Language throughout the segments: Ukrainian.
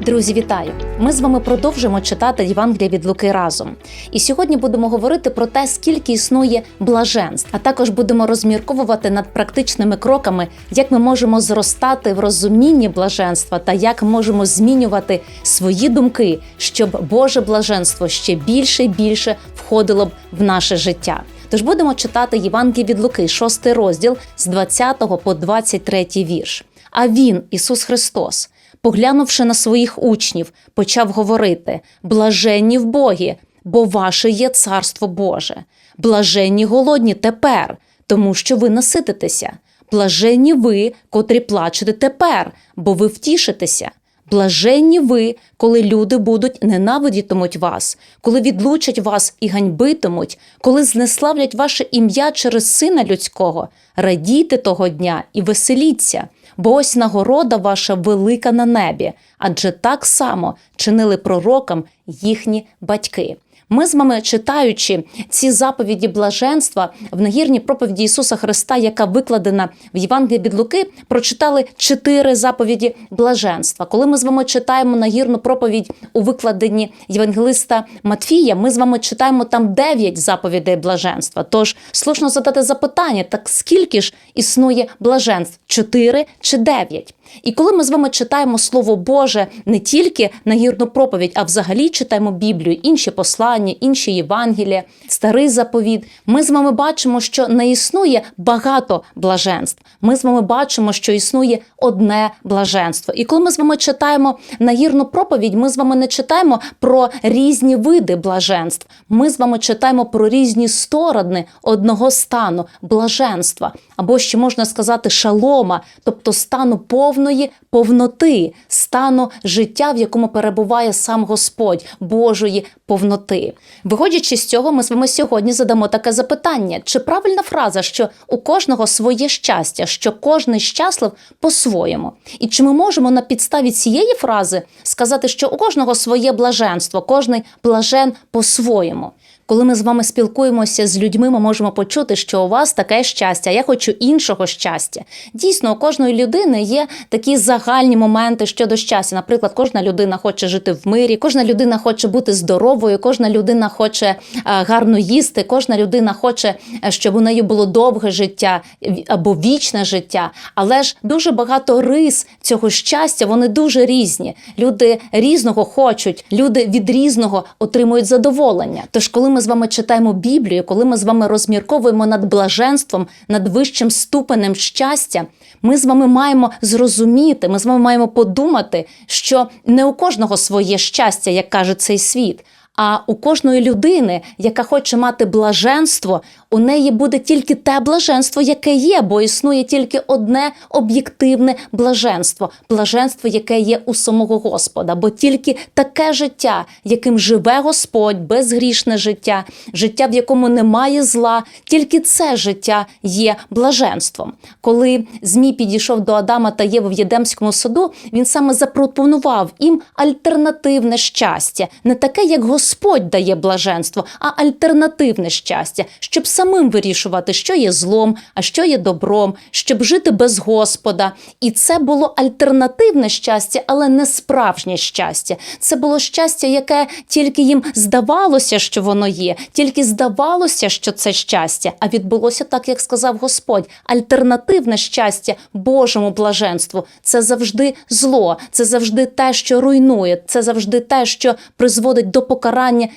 Друзі, вітаю! Ми з вами продовжимо читати Євангелія від Луки разом. І сьогодні будемо говорити про те, скільки існує блаженств, а також будемо розмірковувати над практичними кроками, як ми можемо зростати в розумінні блаженства та як можемо змінювати свої думки, щоб Боже блаженство ще більше і більше входило б в наше життя. Тож будемо читати Євангеліє від Луки, 6 розділ з 20 по 23 вірш. А він, Ісус Христос, поглянувши на своїх учнів, почав говорити: блаженні в Богі, бо ваше є царство Боже, блаженні голодні тепер, тому що ви насититеся. Блаженні ви, котрі плачете тепер, бо ви втішитеся. Блаженні ви, коли люди будуть ненавидітимуть вас, коли відлучать вас і ганьбитимуть, коли знеславлять ваше ім'я через сина людського. Радійте того дня і веселіться, бо ось нагорода ваша велика на небі, адже так само чинили пророкам їхні батьки. Ми з вами читаючи ці заповіді блаженства в нагірній проповіді Ісуса Христа, яка викладена в Євангелії від Луки, прочитали чотири заповіді блаженства. Коли ми з вами читаємо нагірну проповідь у викладенні Євангелиста Матфія, ми з вами читаємо там дев'ять заповідей блаженства. Тож слушно задати запитання: так скільки ж існує блаженств? Чотири чи дев'ять? І коли ми з вами читаємо Слово Боже не тільки нагірну проповідь, а взагалі читаємо Біблію, інші послання, інші Євангелія, старий заповіт, ми з вами бачимо, що не існує багато блаженств. Ми з вами бачимо, що існує одне блаженство. І коли ми з вами читаємо нагірну проповідь, ми з вами не читаємо про різні види блаженств. Ми з вами читаємо про різні сторони одного стану блаженства, або ще можна сказати шалома, тобто стану повної повноти, стану життя, в якому перебуває сам Господь Божої повноти. Виходячи з цього, ми з вами сьогодні задамо таке запитання: чи правильна фраза, що у кожного своє щастя, що кожний щаслив по-своєму? І чи ми можемо на підставі цієї фрази сказати, що у кожного своє блаженство, кожний блажен по-своєму? Коли ми з вами спілкуємося з людьми, ми можемо почути, що у вас таке щастя, я хочу іншого щастя. Дійсно, у кожної людини є такі загальні моменти щодо щастя. Наприклад, кожна людина хоче жити в мирі, кожна людина хоче бути здоровою, кожна людина хоче е, гарно їсти, кожна людина хоче, е, щоб у неї було довге життя або вічне життя. Але ж дуже багато рис цього щастя, вони дуже різні. Люди різного хочуть, люди від різного отримують задоволення. Тож, коли ми з вами читаємо Біблію, коли ми з вами розмірковуємо над блаженством, над вищим ступенем щастя, ми з вами маємо зрозуміти, ми з вами маємо подумати, що не у кожного своє щастя, як каже цей світ. А у кожної людини, яка хоче мати блаженство, у неї буде тільки те блаженство, яке є, бо існує тільки одне об'єктивне блаженство блаженство, яке є у самого Господа. Бо тільки таке життя, яким живе Господь, безгрішне життя, життя, в якому немає зла, тільки це життя є блаженством. Коли Змій підійшов до Адама та Єви в Єдемському саду, він саме запропонував їм альтернативне щастя, не таке, як Господь дає блаженство, а альтернативне щастя, щоб самим вирішувати, що є злом, а що є добром, щоб жити без Господа. І це було альтернативне щастя, але не справжнє щастя. Це було щастя, яке тільки їм здавалося, що воно є, тільки здавалося, що це щастя, а відбулося так, як сказав Господь. Альтернативне щастя Божому блаженству це завжди зло, це завжди те, що руйнує, це завжди те, що призводить до покарання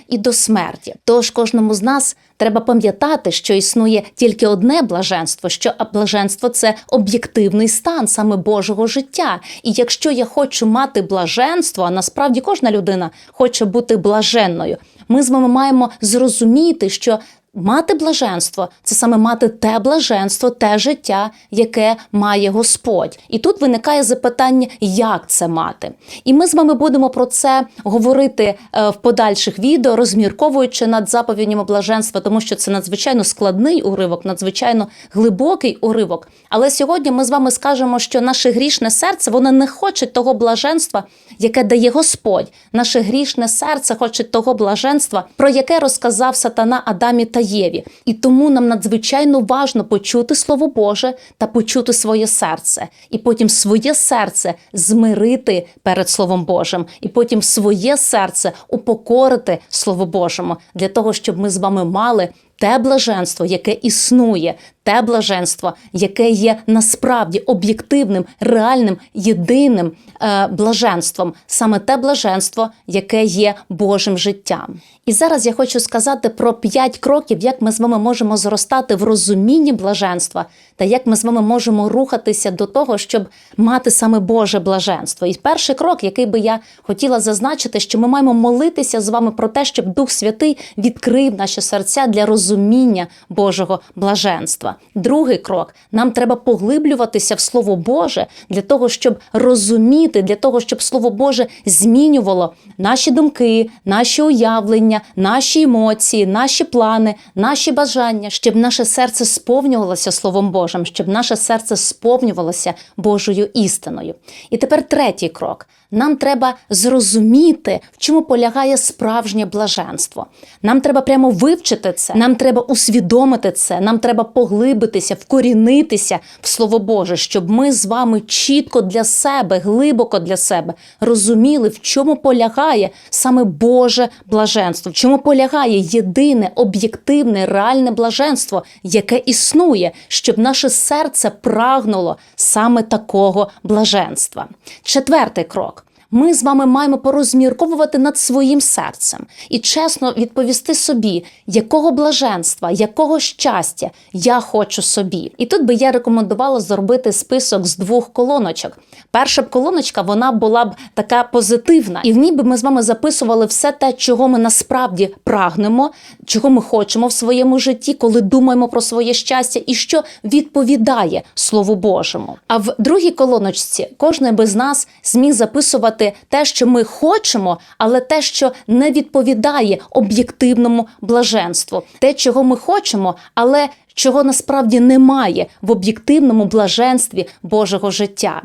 і до смерті. Тож кожному з нас треба пам'ятати, що існує тільки одне блаженство, що блаженство це об'єктивний стан саме Божого життя. І якщо я хочу мати блаженство, а насправді кожна людина хоче бути блаженною, ми з вами маємо зрозуміти, що Мати блаженство це саме мати те блаженство, те життя, яке має Господь. І тут виникає запитання, як це мати. І ми з вами будемо про це говорити е, в подальших відео, розмірковуючи над заповідями блаженства, тому що це надзвичайно складний уривок, надзвичайно глибокий уривок. Але сьогодні ми з вами скажемо, що наше грішне серце воно не хоче того блаженства, яке дає Господь. Наше грішне серце хоче того блаженства, про яке розказав сатана Адамі та Єві. І тому нам надзвичайно важно почути Слово Боже та почути своє серце, і потім своє серце змирити перед Словом Божим, і потім своє серце упокорити Слово Божому для того, щоб ми з вами мали те блаженство, яке існує, те блаженство, яке є насправді об'єктивним, реальним, єдиним е, блаженством, саме те блаженство, яке є Божим життям. І зараз я хочу сказати про п'ять кроків, як ми з вами можемо зростати в розумінні блаженства, та як ми з вами можемо рухатися до того, щоб мати саме Боже блаженство. І перший крок, який би я хотіла зазначити, що ми маємо молитися з вами про те, щоб Дух Святий відкрив наші серця для розуміння Божого блаженства. Другий крок нам треба поглиблюватися в Слово Боже для того, щоб розуміти, для того, щоб Слово Боже змінювало наші думки, наші уявлення, наші емоції, наші плани, наші бажання, щоб наше серце сповнювалося Словом Божим, щоб наше серце сповнювалося Божою істиною. І тепер третій крок. Нам треба зрозуміти, в чому полягає справжнє блаженство. Нам треба прямо вивчити це, нам треба усвідомити це, нам треба поглибитися, вкорінитися в Слово Боже, щоб ми з вами чітко для себе, глибоко для себе розуміли, в чому полягає саме Боже блаженство, в чому полягає єдине, об'єктивне, реальне блаженство, яке існує, щоб наше серце прагнуло саме такого блаженства. Четвертий крок. Ми з вами маємо порозмірковувати над своїм серцем і чесно відповісти собі, якого блаженства, якого щастя я хочу собі. І тут би я рекомендувала зробити список з двох колоночок. Перша б колоночка вона була б така позитивна, і в ній би ми з вами записували все те, чого ми насправді прагнемо, чого ми хочемо в своєму житті, коли думаємо про своє щастя, і що відповідає Слову Божому. А в другій колоночці кожен би з нас зміг записувати те, що ми хочемо, але те, що не відповідає об'єктивному блаженству, те, чого ми хочемо, але чого насправді немає в об'єктивному блаженстві Божого життя.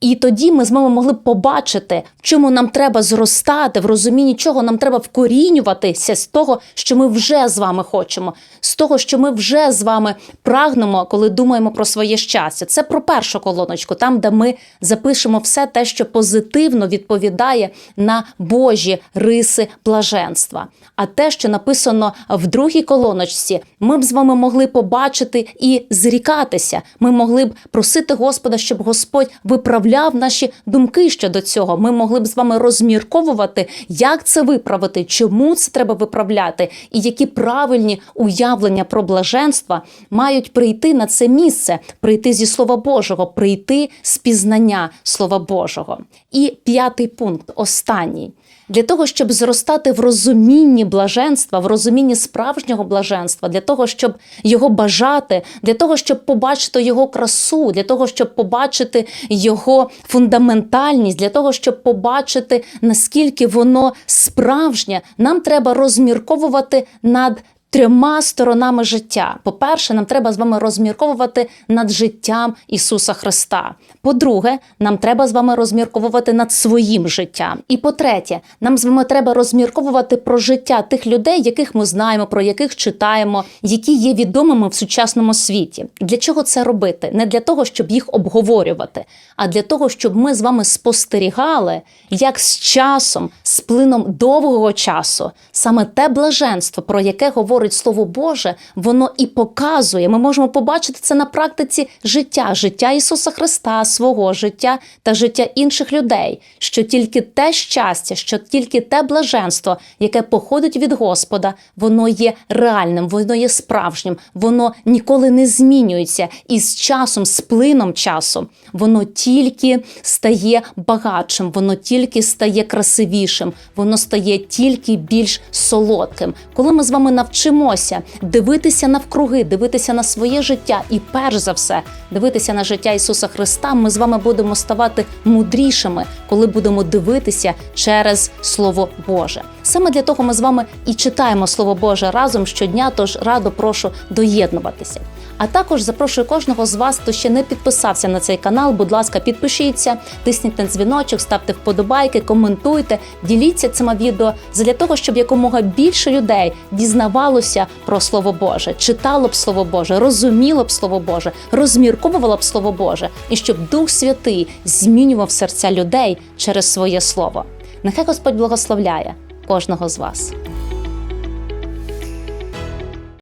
І тоді ми з вами могли б побачити, в чому нам треба зростати, в розумінні чого нам треба вкорінюватися з того, що ми вже з вами хочемо, з того, що ми вже з вами прагнемо, коли думаємо про своє щастя. Це про першу колоночку, там, де ми запишемо все те, що позитивно відповідає на Божі риси блаженства. А те, що написано в другій колоночці, ми б з вами могли побачити і зрікатися. Ми могли б просити Господа, щоб Господь виправляв наші думки щодо цього. Ми могли б з вами розмірковувати, як це виправити, чому це треба виправляти, і які правильні уявлення про блаженства мають прийти на це місце, прийти зі Слова Божого, прийти з пізнання Слова Божого. І п'ятий пункт, останній. Для того, щоб зростати в розумінні блаженства, в розумінні справжнього блаженства, для того, щоб його бажати, для того, щоб побачити його красу, для того, щоб побачити його фундаментальність, для того, щоб побачити, наскільки воно справжнє, нам треба розмірковувати над трьома сторонами життя. По-перше, нам треба з вами розмірковувати над життям Ісуса Христа. По-друге, нам треба з вами розмірковувати над своїм життям. І по-третє, нам з вами треба розмірковувати про життя тих людей, яких ми знаємо, про яких читаємо, які є відомими в сучасному світі. Для чого це робити? Не для того, щоб їх обговорювати, а для того, щоб ми з вами спостерігали, як з часом, з плином довгого часу, саме те блаженство, про яке говорить Слово Боже, воно і показує. Ми можемо побачити це на практиці життя, життя Ісуса Христа, свого життя та життя інших людей. Що тільки те щастя, що тільки те блаженство, яке походить від Господа, воно є реальним, воно є справжнім, воно ніколи не змінюється. І з часом, з плином часу, воно тільки стає багатшим, воно тільки стає красивішим, воно стає тільки більш солодким. Коли ми з вами навчимося дивитися навкруги, дивитися на своє життя і, перш за все, дивитися на життя Ісуса Христа, ми з вами будемо ставати мудрішими, коли будемо дивитися через Слово Боже. Саме для того ми з вами і читаємо Слово Боже разом щодня, тож радо прошу доєднуватися. А також запрошую кожного з вас, хто ще не підписався на цей канал. Будь ласка, підпишіться, тисніть на дзвіночок, ставте вподобайки, коментуйте, діліться цими відео для того, щоб якомога більше людей дізнавалося про Слово Боже, читало б Слово Боже, розуміло б Слово Боже, розмірковувало б Слово Боже, і щоб Дух Святий змінював серця людей через своє слово. Нехай Господь благословляє кожного з вас.